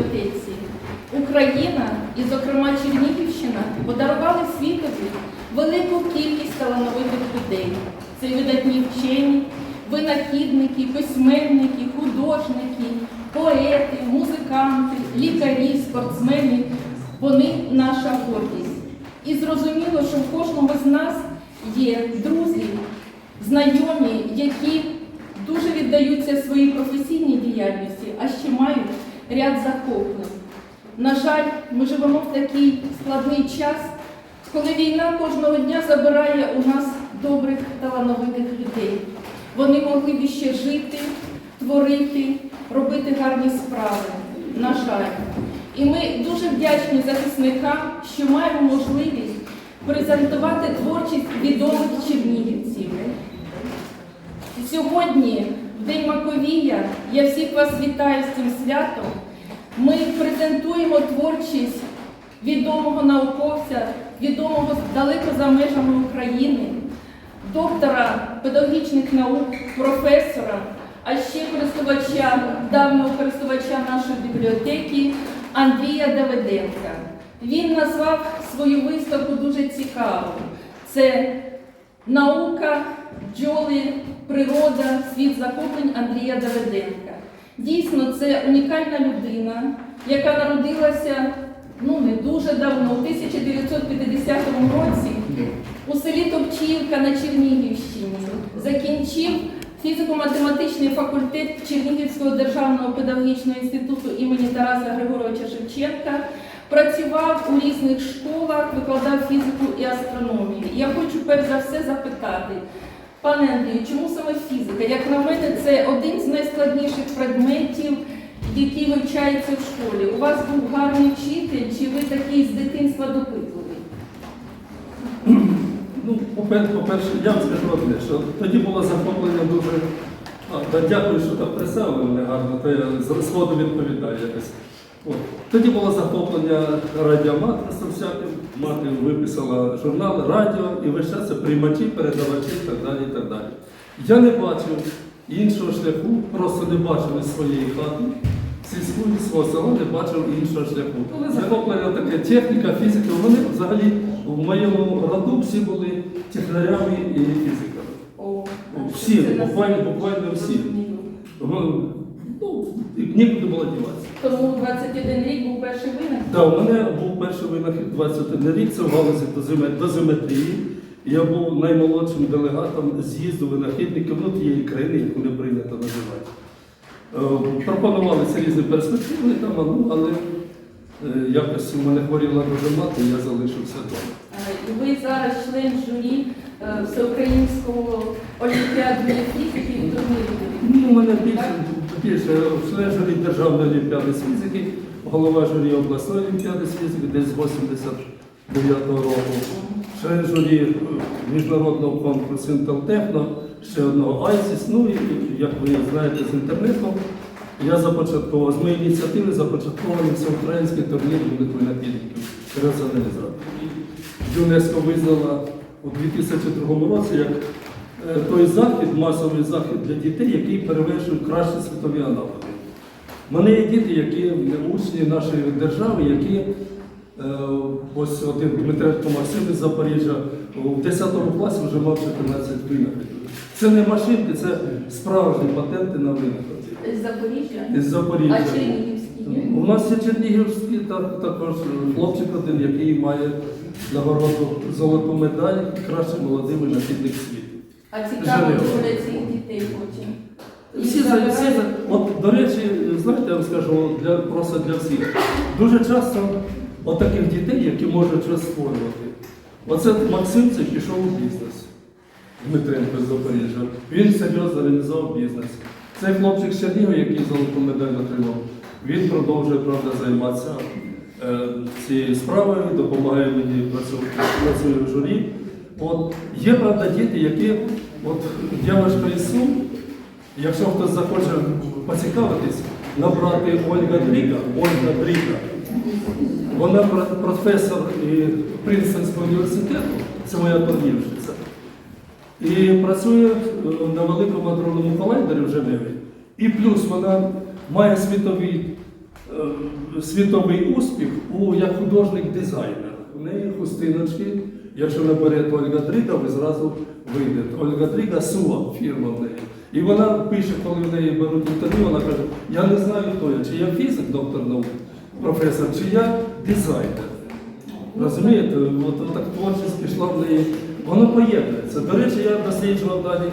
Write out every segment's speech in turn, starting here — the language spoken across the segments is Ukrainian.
нашій. Україна і, зокрема, Чернігівщина подарували світові велику кількість талановитих людей. Це видатні вчені, винахідники, письменники, художники, поети, музиканти, лікарі, спортсмени. Вони наша гордість. І зрозуміло, що в кожному з нас є друзі, знайомі, які дуже віддаються своїй професійній діяльності, а ще мають ряд захоплень. На жаль, ми живемо в такий складний час, коли війна кожного дня забирає у нас добрих талановитих людей. Вони могли б ще жити, творити, робити гарні справи. На жаль. І ми дуже вдячні захисникам, що маємо можливість презентувати творчість відомих чернігівців. Сьогодні, в День Маковія, я всіх вас вітаю з цим святом. Ми презентуємо творчість відомого науковця, відомого далеко за межами України, доктора педагогічних наук, професора, а ще користувача, давнього користувача нашої бібліотеки Андрія Давиденка. Він назвав свою виставку дуже цікавою. Це Наука, бджоли, природа, світ захоплень Андрія Давиденка. Дійсно, це унікальна людина, яка народилася ну не дуже давно, у 1950 році у селі Топчівка на Чернігівщині. Закінчив фізико-математичний факультет Чернігівського державного педагогічного інституту імені Тараса Григоровича Шевченка. Працював у різних школах, викладав фізику і астрономію. Я хочу перш за все запитати, пане Андрію, чому саме фізика? Як на мене, це один з найскладніших предметів, який вивчається в школі. У вас був гарний вчитель, чи ви такий з дитинства допитливий? Ну, по-перше, я вам скажу одне, що тоді було захоплення дуже. А, та дякую, що так представили мене гарно, то я з сходу відповідаю якось. От. Тоді було захоплення радіоматрисом всяким. Мати виписала журнал радіо і весь час це приймачі, передавачі і так далі. і так далі. Я не бачив іншого шляху, просто не бачив із своєї хати, сільської свого села не бачив іншого шляху. Коли захоплення таке техніка, фізика, вони взагалі в моєму роду всі були технарями і фізиками. О, Всі, буквально- буквально всі. Ну, Ну, нікуди було діватися. Тому 21 рік був перший винахід. Так, у мене був перший винахід 21 рік, це в галузі дозиме- дозиметрії. Я був наймолодшим делегатом з'їзду винахідників ну, тієї країни, яку не прийнято називати. Е, Пропонувалися різні перспективи, там, ну, але е, якось у мене хворіла дуже мати, я залишився вдома. Е, І ви зараз член журі Всеукраїнського олімпіадної фізики і турніру. Ну, у мене більше, член журі Державної олімпіади з фізики, голова журі обласної олімпіади з фізики десь з 89-го року. Член журі міжнародного конкурсу Інтелтехно, ще одного ISIS. Ну і як ви знаєте з інтернету, я започаткував з моєї ініціативи започаткований всеукраїнський турнір юних винахідників персоналізації. ЮНЕСКО визнала у 2002 році як той захід, масовий захід для дітей, який перевершив кращі світові аналоги. У мене є діти, які учні нашої держави, які е, ось один Дмитренко Максим із Запоріжжя у 10 класі вже мав 14 винаходів. Це не машинки, це справжні патенти на винаходи. З Запоріжжя. Із Запоріжжя. А? У нас є Чернігівський так, також хлопчик один, який має нагороду золоту медаль, кращий молодий винахідник світу. А цікаво Женева. доля цих дітей потім. Всі за всі за от до речі, знаєте, я вам скажу для просто для всіх. Дуже часто от таких дітей, які можуть щось створювати. Оце Максим це пішов у бізнес. Дмитренко з Запоріжжя. Він серйозно реалізував бізнес. Цей хлопчик з Чернігова, який золоту медаль отримав, він продовжує правда займатися е, цією справою, допомагає мені працювати працює в журі. От є правда діти, які от дівчинка із Якщо хтось захоче поцікавитись, набрати Ольга Дріга, Ольга Дріга, вона професор Принстонського університету, це моя турнірщиця, і працює е, на великому адронному колайдері в Женеві. І плюс вона має світовий, е, світовий успіх у, як художник-дизайнер. У неї хустиночки, якщо наберете Ольга Дріга, ви зразу вийдете. Ольга Дріга Суа, фірма в неї. І вона пише, коли в неї беруть інтерв'ю, вона каже, я не знаю, хто я, чи я фізик, доктор наук, професор, чи я дизайнер. Розумієте, от, от так творчість пішла в неї, воно поєднується. До речі, я досліджував далі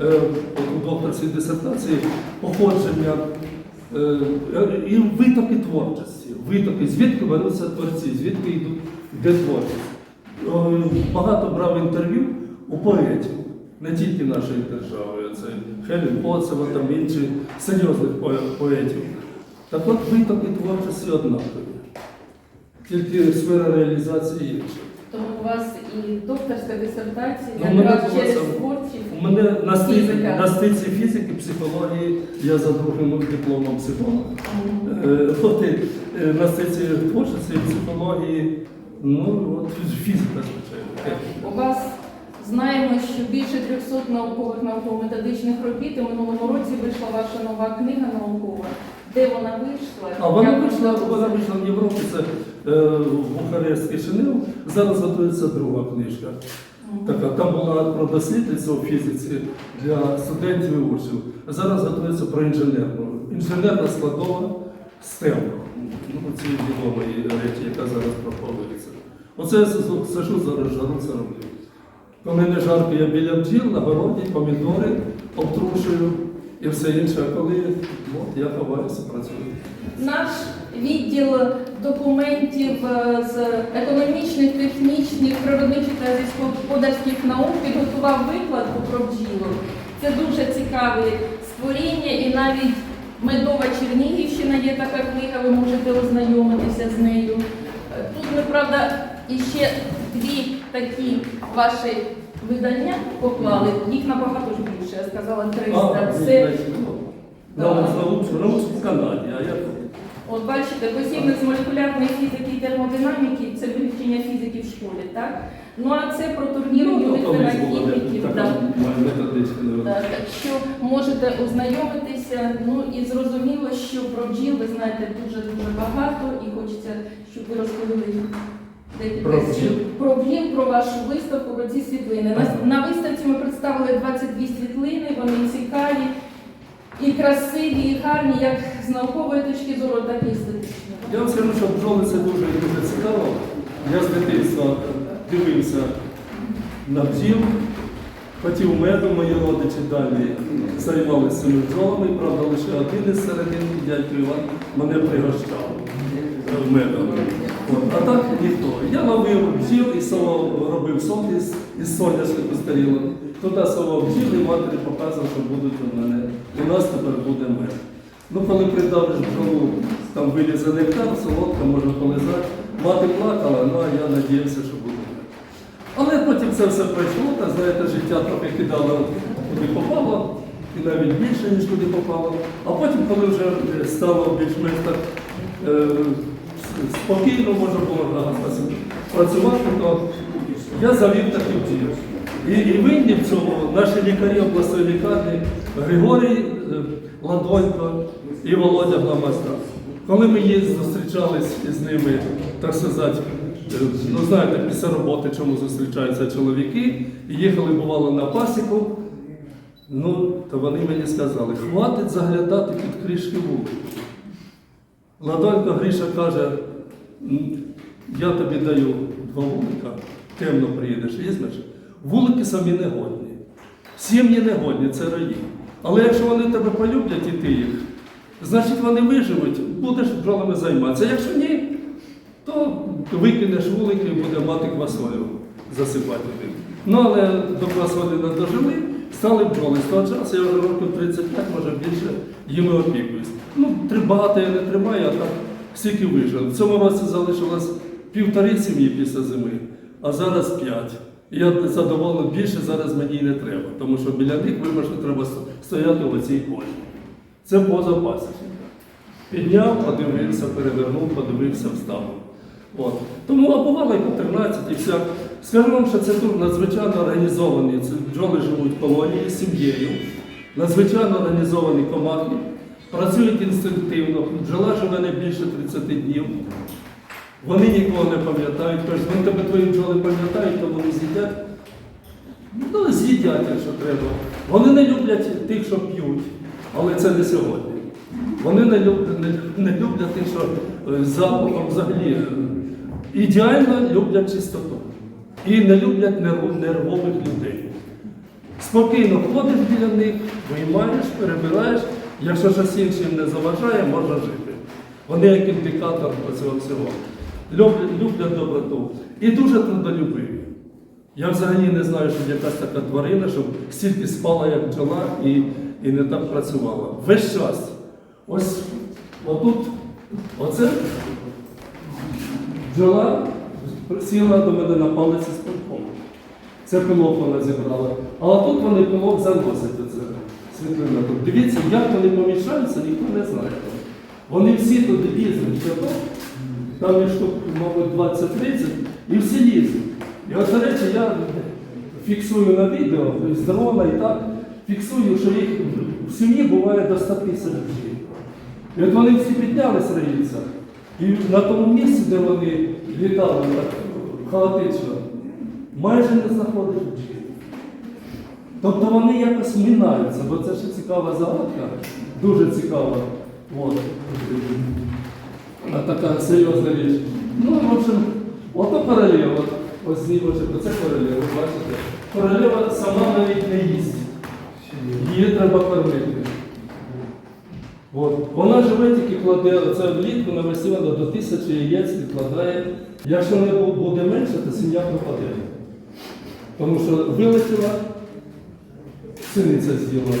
е, у докторській дисертації походження е, і витоки творчості. Витоки, звідки беруться творці, звідки йдуть йде творчість. Е, Багато брав інтерв'ю у поетів, не тільки нашої держави, це Хелін Поцева, там інші серйозних поетів. Так от витоки творчості однакові тільки сфера реалізації інша. Тому у вас і докторська дисертація Ну, якраз через творчість. У мене на стиці, на стиці фізики, психології, я за другим дипломом психолог. Е, От і, е, на стиці творчості, психології, ну от фізика, звичайно. У вас знаємо, що більше 300 наукових науково-методичних робіт. І минулому році вийшла ваша нова книга наукова. Де вона вийшла? А вона Як вийшла, вона вийшла в Європі, це е, в Бухарест Кишинев. Зараз готується друга книжка. Така, там була про дослідницю у фізиці для студентів і учнів. А зараз готується про інженерну. Інженерна складова STEM. Ну, ці відомої речі, яка зараз проповується. Оце сижу зараз жару це роблю. Коли не жарко, я біля бджіл, на городі, помідори обтрушую і все інше. А коли от, я ховаюся, працюю. Наш відділ документів е, з економічних, технічних, природничих та сільськогосподарських наук підготував викладку про бджілок. Це дуже цікаве створіння і навіть Медова Чернігівщина є така книга, ви можете ознайомитися з нею. Е, Тут ми, правда, іще дві такі ваші видання поклали, їх набагато ж більше, я сказала 300. Це в Канаді, а я тут. От бачите, посібник з молекулярної фізики і термодинаміки це вивчення фізики в школі, так? Ну а це про турнір Ну, юних така Так. Що можете ознайомитися. Ну і зрозуміло, що про бджіл ви знаєте дуже дуже багато, і хочеться, щоб ви розповіли декілька Про слів бджіл? про бджіл, про вашу виставку, про ці світлини. На, на виставці ми представили 22 світлини, вони цікаві. І красиві, і гарні, як з наукової точки зору, так і естетичної. Я вам скажу, що бджоли це дуже дуже цікаво. Я з дитинства дивився на бджіл, хотів меду, мої родичі далі займалися бджолами. Правда, лише один із серединки, дядько Іван, мене пригощав медом. А так ніхто. Я ловив бджіл і соло робив сон із, із соняшнику старілого. Туди соло бджіл і матері показував, що будуть у мене. У нас тепер буде мед. Ну, коли придавиш бджолу, там вилізе нектар, солодка, може полизати. Мати плакала, ну а я надіявся, що. Але потім це все пройшло, та знаєте, життя трохи кидало куди попало, і навіть більше, ніж куди попало. А потім, коли вже е, стало більш-менш так е, спокійно можна було працювати, то я завів такі бджіл. І, і винні в цьому наші лікарі обласної лікарні Григорій е, Ладонько і Володя Гламастра. Коли ми їх зустрічались із ними, так сказати, ну знаєте, після роботи, чому зустрічаються чоловіки, їхали, бувало, на пасіку, ну, то вони мені сказали, хватить заглядати під кришки вулиці. Ладонько Гріша каже, я тобі даю два вулика, темно приїдеш, візьмеш. Вулики самі не годні. Сім'ї не годні, це раї. Але якщо вони тебе полюблять і ти їх, значить вони виживуть, будеш бджолами займатися. Якщо ні, то викинеш вулики і буде мати квасолю засипати. Ну але до квасолі не дожили, стали бджоли. З того часу я вже років 35, може більше їми опікуюсь. Ну, багато я не тримаю, а так стільки вижив. В цьому році залишилось півтори сім'ї після зими, а зараз п'ять. Я задоволений, більше зараз мені і не треба, тому що біля них вимушено треба стояти в оцій полі. Це поза пасічника. Підняв, подивився, перевернув, подивився, встав. От. Тому а по 13 і всяк. Скажу вам, що це тут надзвичайно організовані. Це бджоли живуть в колонії з сім'єю. надзвичайно організовані комахи, працюють інстинктивно, бджола живе не більше 30 днів. Вони нікого не пам'ятають, кажуть, вони тебе твої бджоли пам'ятають, то вони з'їдять. Ну, з'їдять, якщо треба. Вони не люблять тих, що п'ють, але це не сьогодні. Вони не люблять, не, люблять тих, що е, запахом взагалі. е, Ідеально люблять чистоту. І не люблять нервових людей. Спокійно ходиш біля них, виймаєш, перебираєш. Якщо щось інше їм не заважає, можна жити. Вони як індикатор цього всього. Люблять, люблять доброту. І дуже трудолюбиві. Я взагалі не знаю, що якась така тварина, щоб стільки спала, як бджола, і, і не так працювала. Весь час. Ось отут, оце бджола сіла до мене на палиці з пилком. Це пилок вона зібрала. А тут вони пилок заносять оце. Світлина. Дивіться, як вони поміщаються, ніхто не знає. Вони всі туди лізуть. Там є штук, мабуть, 20-30, і всі лізуть. І от, до речі, я фіксую на відео з дрона і так, фіксую, що їх в сім'ї буває до 100 тисяч. І от вони всі піднялись раїться. І на тому місці, де вони літали так хаотично, майже не знаходиш бджіл. Тобто вони якось мінаються, бо це ще цікава загадка, дуже цікава. От. Така серйозна річ. Ну, в общем, ото королева. Ось знімочок, оце королева, бачите? Королева сама навіть не їсть. Її треба кормити. От. Вона живе тільки кладе, це влітку на весілля до тисячі яєць відкладає. Якщо не буде менше, то сім'я пропаде. Тому що вилетіла, синиця з'їла,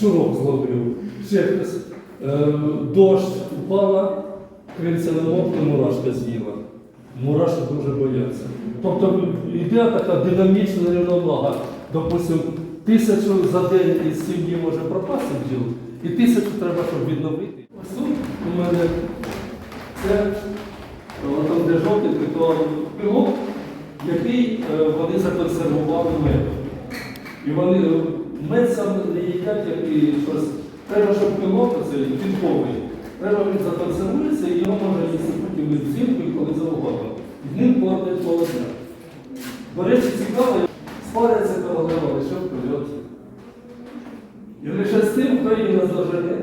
шурок зловив, ще хтось, е, дощ впала, крильця на мовку, мурашка з'їла. Мурашки дуже бояться. Тобто йде така динамічна рівновага. Допустим, тисячу за день із сім'ї може пропасти бджіл, і тисячу треба, щоб відновити. Ось тут у мене це там, де жовтий, то пилок, який е, вони законсервували медом. І вони е, мед сам не їдять, як і щось. Треба, щоб пилок оцей підковий, треба він законсервується і його можна їсти потім взимку, і коли завгодно. І ним кормлять молодня. До речі, цікаво, спаряться в прильоті. І лише з тим зажене.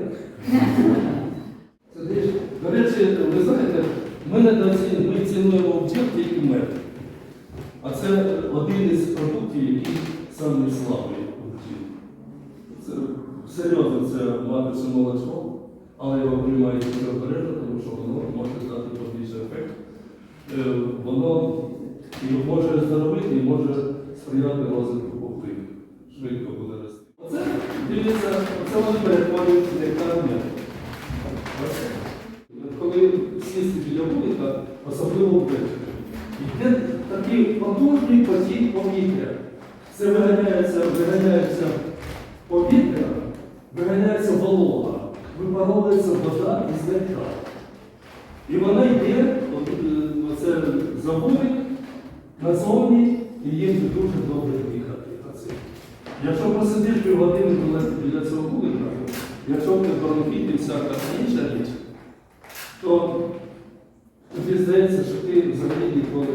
Це До речі, ви знаєте, ми недооцінюємо, цінуємо бджіл тільки мед. А це один із продуктів, який саме слабий. Це серйозно це маточне молочко, але його приймають дуже обережно, тому що воно може дати побільший ефект. Е, Воно і може здоровити і може сприяти розвитку повтик. Швидко буде. Оце, дивіться, оце вони перетворюють нектар. Коли сісти біля вулика, особливо ввечері, йде такий потужний потік повітря. Це виганяється, виганяється повітря, виганяється волога, випаровується вода із нектару. І вона йде, е, оце вулик, назовні, і їм дуже добре дихати. Оце. Якщо посидиш півгодини біля, біля цього вулика, якщо тебе бронхіт і всяка інша річ, то тобі здається, що ти взагалі ніколи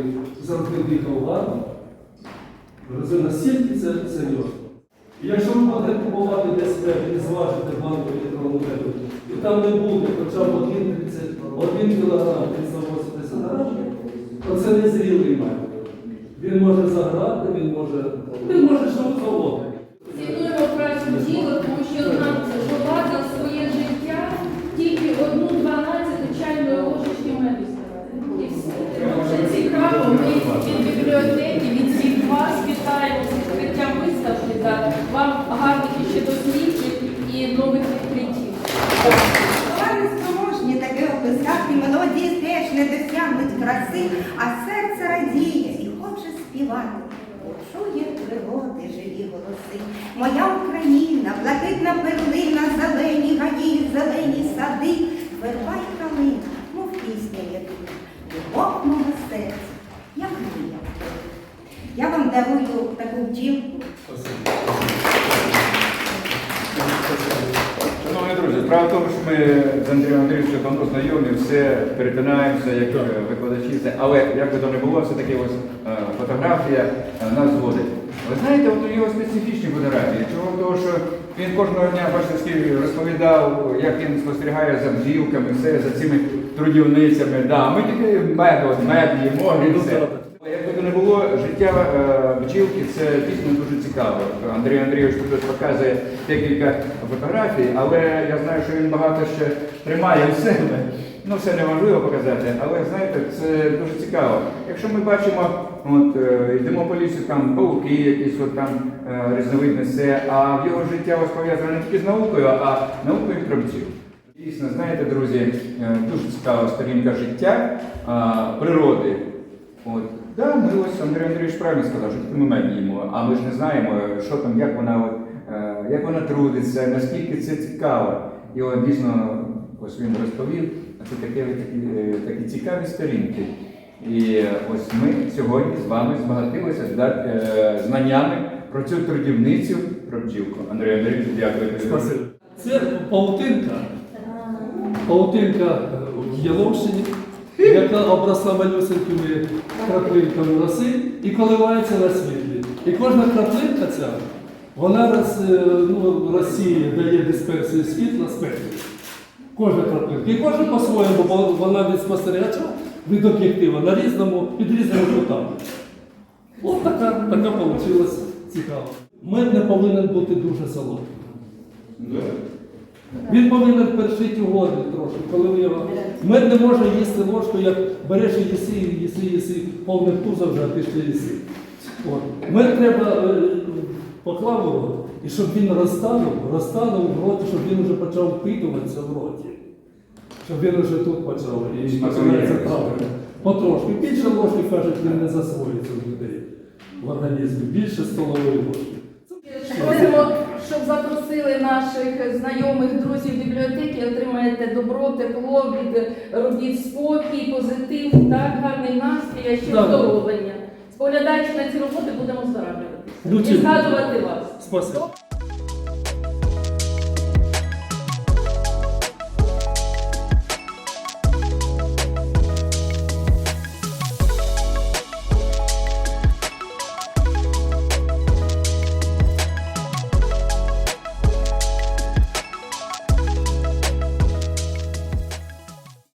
завжди дихав гарно. Настільки це серйозно. І якщо ви будете купувати десь і зважите банку літрову і там не буде хоча б 1 кілограм 380 грамів, то це не зрілий мед. Він може заграти, він може, він може що завгодно. Цінуємо тому що нам жила своє життя тільки одну дванадцяту чайної ложечки меду. І все. Дуже цікаво. Ми від бібліотеки, від всіх вас вітаємо з відкриттям виставки та вам гарних ще досліджень і нових відкриттів. Слова не спроможні мелодії теж не досягнуть краси, а серце радіє і хоче співати. Почує пригоди живі голоси. Моя Україна, блакитна перлина, зелені гаї, зелені сади, верба й мов пісня єдина, любов мого серця, як мрія. Я вам дарую таку бджілку. Спасибо. Справа в тому, що ми з Андрієм Андрійовичем давно знайомі, все перетинаємося як викладачі. все. Але як би то не було, все-таки ось е, фотографія е, нас зводить. Ви знаєте, от у нього специфічні фотографії. Чого? Тому що він кожного дня, бачите, розповідав, як він спостерігає за бджілками, все, за цими трудівницями. Да, ми тільки мед, мед їмо, і Ну, все. Якби то не було, життя е, бджілки це дійсно дуже цікаво. Андрій Андрійович тут показує декілька фотографій, але я знаю, що він багато ще тримає у себе. Ну, це неможливо показати, але знаєте, це дуже цікаво. Якщо ми бачимо, от е, йдемо по лісу, там пауки, якісь от там е, різновидне а в його життя ось пов'язане не тільки з наукою, а наукою про. Дійсно, знаєте, друзі, е, дуже цікава сторінка життя, природи. От. Да, ми ось Андрій Андрійович правильно сказав, що тільки ми мед а ми ж не знаємо, що там, як вона, як вона трудиться, наскільки це цікаво. І от дійсно, ось він розповів, це такі, е, такі цікаві сторінки. І ось ми сьогодні з вами збагатилися е, знаннями про цю трудівницю, про бджілку. Андрій Андрійович, дякую. Це паутинка. Паутинка е, в Єловщині, яка обросла малюсенькими краплинками роси і коливається на світлі. І кожна краплинка ця, вона роз, е, ну, розсіє, дає дисперсію світла спектру. Кожна краплинка. І кожна по-своєму, бо вона від спостерігача, від об'єктива на різному, під різними кутами. От така, така вийшла цікаво. Мед не повинен бути дуже солодким. Він повинен першити у горлі трошки, коли ви його. Мед не може їсти ложку, як береш і їси, і їси, їси, повне пузо вже, а ти ще їси. Мед треба е, поклав у рот, і щоб він розтанув, розтанув в роті, щоб він вже почав впитуватися в роті. Щоб він вже тут почав і це правильно. Потрошки. Більше ложки, кажуть, він не засвоїться в людей в організмі. Більше столової ложки. Просимо, щоб запросили наших знайомих друзів бібліотеки, отримаєте добро, тепло від робіт, спокій, позитив, так, гарний настрій, а ще Так. оздоровлення. Споглядаючи на ці роботи, будемо оздоровлювати. Ну, І згадувати вас. se você.